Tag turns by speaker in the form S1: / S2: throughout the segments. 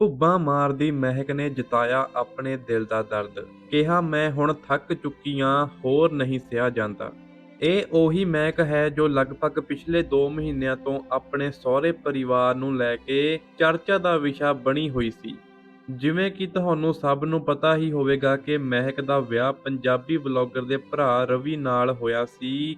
S1: ਭੁੱਬਾਂ ਮਾਰਦੀ ਮਹਿਕ ਨੇ ਜਤਾਇਆ ਆਪਣੇ ਦਿਲ ਦਾ ਦਰਦ। ਕਿਹਾ, ਮੈਂ ਹੁਣ ਥੱਕ ਚੁੱਕੀ ਆਂ, ਹੋਰ ਨਹੀਂ ਸਿਆ ਜਾਂਦਾ। ਇਹ ਉਹੀ ਮਹਿਕ ਹੈ ਜੋ ਲਗਭਗ ਪਿਛਲੇ 2 ਮਹੀਨਿਆਂ ਤੋਂ ਆਪਣੇ ਸਹੁਰੇ ਪਰਿਵਾਰ ਨੂੰ ਲੈ ਕੇ ਚਰਚਾ ਦਾ ਵਿਸ਼ਾ ਬਣੀ ਹੋਈ ਸੀ। ਜਿਵੇਂ ਕਿ ਤੁਹਾਨੂੰ ਸਭ ਨੂੰ ਪਤਾ ਹੀ ਹੋਵੇਗਾ ਕਿ ਮਹਿਕ ਦਾ ਵਿਆਹ ਪੰਜਾਬੀ ਵਲੌਗਰ ਦੇ ਭਰਾ ਰਵੀ ਨਾਲ ਹੋਇਆ ਸੀ।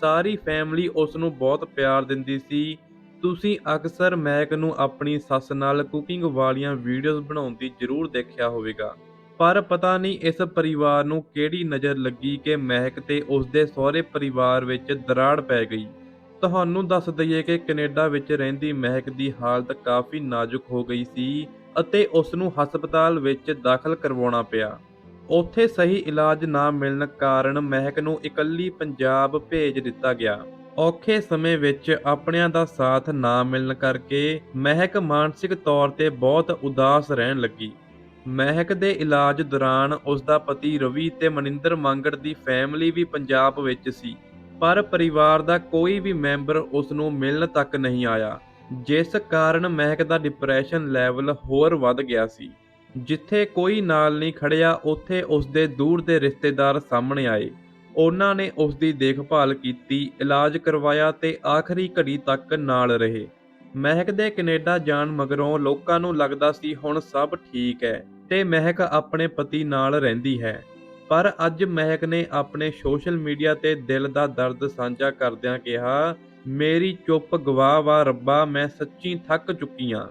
S1: ਸਾਰੀ ਫੈਮਿਲੀ ਉਸ ਨੂੰ ਬਹੁਤ ਪਿਆਰ ਦਿੰਦੀ ਸੀ। ਤੁਸੀਂ ਅਕਸਰ ਮਹਿਕ ਨੂੰ ਆਪਣੀ ਸੱਸ ਨਾਲ ਕੁਕਿੰਗ ਵਾਲੀਆਂ ਵੀਡੀਓਜ਼ ਬਣਾਉਂਦੀ ਜ਼ਰੂਰ ਦੇਖਿਆ ਹੋਵੇਗਾ। ਪਰ ਪਤਾ ਨਹੀਂ ਇਸ ਪਰਿਵਾਰ ਨੂੰ ਕਿਹੜੀ ਨਜ਼ਰ ਲੱਗੀ ਕਿ ਮਹਿਕ ਤੇ ਉਸਦੇ ਸਹੁਰੇ ਪਰਿਵਾਰ ਵਿੱਚ ਦਰਾੜ ਪੈ ਗਈ। ਤੁਹਾਨੂੰ ਦੱਸ ਦਈਏ ਕਿ ਕੈਨੇਡਾ ਵਿੱਚ ਰਹਿੰਦੀ ਮਹਿਕ ਦੀ ਹਾਲਤ ਕਾਫੀ ਨਾਜ਼ੁਕ ਹੋ ਗਈ ਸੀ ਅਤੇ ਉਸ ਨੂੰ ਹਸਪਤਾਲ ਵਿੱਚ ਦਾਖਲ ਕਰਵਾਉਣਾ ਪਿਆ। ਉੱਥੇ ਸਹੀ ਇਲਾਜ ਨਾ ਮਿਲਣ ਕਾਰਨ ਮਹਿਕ ਨੂੰ ਇਕੱਲੀ ਪੰਜਾਬ ਭੇਜ ਦਿੱਤਾ ਗਿਆ। ਔਖੇ ਸਮੇਂ ਵਿੱਚ ਆਪਣਿਆਂ ਦਾ ਸਾਥ ਨਾ ਮਿਲਣ ਕਰਕੇ ਮਹਿਕ ਮਾਨਸਿਕ ਤੌਰ ਤੇ ਬਹੁਤ ਉਦਾਸ ਰਹਿਣ ਲੱਗੀ। ਮਹਿਕ ਦੇ ਇਲਾਜ ਦੌਰਾਨ ਉਸ ਦਾ ਪਤੀ ਰਵੀ ਤੇ ਮਨਿੰਦਰ ਮੰਗੜ ਦੀ ਫੈਮਿਲੀ ਵੀ ਪੰਜਾਬ ਵਿੱਚ ਸੀ, ਪਰ ਪਰਿਵਾਰ ਦਾ ਕੋਈ ਵੀ ਮੈਂਬਰ ਉਸ ਨੂੰ ਮਿਲਣ ਤੱਕ ਨਹੀਂ ਆਇਆ, ਜਿਸ ਕਾਰਨ ਮਹਿਕ ਦਾ ਡਿਪਰੈਸ਼ਨ ਲੈਵਲ ਹੋਰ ਵੱਧ ਗਿਆ ਸੀ। ਜਿੱਥੇ ਕੋਈ ਨਾਲ ਨਹੀਂ ਖੜਿਆ, ਉੱਥੇ ਉਸ ਦੇ ਦੂਰ ਦੇ ਰਿਸ਼ਤੇਦਾਰ ਸਾਹਮਣੇ ਆਏ। ਉਹਨਾਂ ਨੇ ਉਸ ਦੀ ਦੇਖਭਾਲ ਕੀਤੀ, ਇਲਾਜ ਕਰਵਾਇਆ ਤੇ ਆਖਰੀ ਘੜੀ ਤੱਕ ਨਾਲ ਰਹੇ। ਮਹਿਕ ਦੇ ਕੈਨੇਡਾ ਜਾਣ ਮਗਰੋਂ ਲੋਕਾਂ ਨੂੰ ਲੱਗਦਾ ਸੀ ਹੁਣ ਸਭ ਠੀਕ ਹੈ ਤੇ ਮਹਿਕ ਆਪਣੇ ਪਤੀ ਨਾਲ ਰਹਿੰਦੀ ਹੈ। ਪਰ ਅੱਜ ਮਹਿਕ ਨੇ ਆਪਣੇ ਸੋਸ਼ਲ ਮੀਡੀਆ ਤੇ ਦਿਲ ਦਾ ਦਰਦ ਸਾਂਝਾ ਕਰਦਿਆਂ ਕਿਹਾ, ਮੇਰੀ ਚੁੱਪ ਗਵਾਹ ਵਾ ਰੱਬਾ, ਮੈਂ ਸੱਚੀ ਥੱਕ ਚੁੱਕੀ ਆਂ।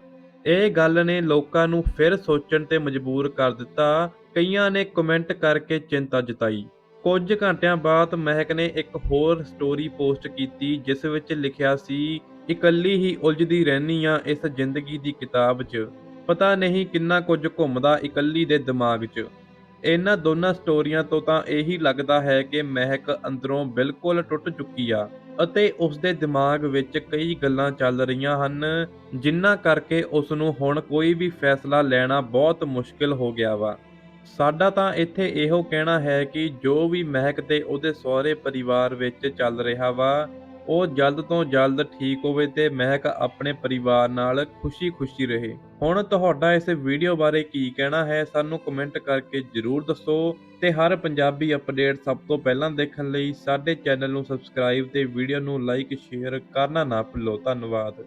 S1: ਇਹ ਗੱਲ ਨੇ ਲੋਕਾਂ ਨੂੰ ਫਿਰ ਸੋਚਣ ਤੇ ਮਜਬੂਰ ਕਰ ਦਿੱਤਾ। ਕਈਆਂ ਨੇ ਕਮੈਂਟ ਕਰਕੇ ਚਿੰਤਾ ਜਤਾਈ। ਕੁਝ ਘੰਟਿਆਂ ਬਾਅਦ ਮਹਿਕ ਨੇ ਇੱਕ ਹੋਰ ਸਟੋਰੀ ਪੋਸਟ ਕੀਤੀ, ਜਿਸ ਵਿੱਚ ਲਿਖਿਆ ਸੀ, ਇਕੱਲੀ ਹੀ ਉਲਝਦੀ ਰਹਿਨੀ ਆ ਇਸ ਜ਼ਿੰਦਗੀ ਦੀ ਕਿਤਾਬ 'ਚ। ਪਤਾ ਨਹੀਂ ਕਿੰਨਾ ਕੁਝ ਘੁੰਮਦਾ ਇਕੱਲੀ ਦੇ ਦਿਮਾਗ 'ਚ। ਇਹਨਾਂ ਦੋਨਾਂ ਸਟੋਰੀਆਂ ਤੋਂ ਤਾਂ ਇਹੀ ਲੱਗਦਾ ਹੈ ਕਿ ਮਹਿਕ ਅੰਦਰੋਂ ਬਿਲਕੁਲ ਟੁੱਟ ਚੁੱਕੀ ਆ ਅਤੇ ਉਸ ਦੇ ਦਿਮਾਗ ਵਿੱਚ ਕਈ ਗੱਲਾਂ ਚੱਲ ਰਹੀਆਂ ਹਨ ਜਿਨ੍ਹਾਂ ਕਰਕੇ ਉਸ ਨੂੰ ਹੁਣ ਕੋਈ ਵੀ ਫੈਸਲਾ ਲੈਣਾ ਬਹੁਤ ਮੁਸ਼ਕਿਲ ਹੋ ਗਿਆ ਵਾ। ਸਾਡਾ ਤਾਂ ਇੱਥੇ ਇਹੋ ਕਹਿਣਾ ਹੈ ਕਿ ਜੋ ਵੀ ਮਹਿਕ ਤੇ ਉਹਦੇ ਸਹੁਰੇ ਪਰਿਵਾਰ ਵਿੱਚ ਚੱਲ ਰਿਹਾ ਵਾ, ਉਹ ਜਲਦ ਤੋਂ ਜਲਦ ਠੀਕ ਹੋਵੇ ਤੇ ਮਹਿਕ ਆਪਣੇ ਪਰਿਵਾਰ ਨਾਲ ਖੁਸ਼ੀ-ਖੁਸ਼ੀ ਰਹੇ। ਹੁਣ ਤੁਹਾਡਾ ਇਸ ਵੀਡੀਓ ਬਾਰੇ ਕੀ ਕਹਿਣਾ ਹੈ, ਸਾਨੂੰ ਕਮੈਂਟ ਕਰਕੇ ਜਰੂਰ ਦੱਸੋ ਤੇ ਹਰ ਪੰਜਾਬੀ ਅਪਡੇਟ ਸਭ ਤੋਂ ਪਹਿਲਾਂ ਦੇਖਣ ਲਈ ਸਾਡੇ ਚੈਨਲ ਨੂੰ ਸਬਸਕ੍ਰਾਈਬ ਤੇ ਵੀਡੀਓ ਨੂੰ ਲਾਈਕ, ਸ਼ੇਅਰ ਕਰਨਾ ਨਾ ਭੁੱਲੋ। ਧੰਨਵਾਦ।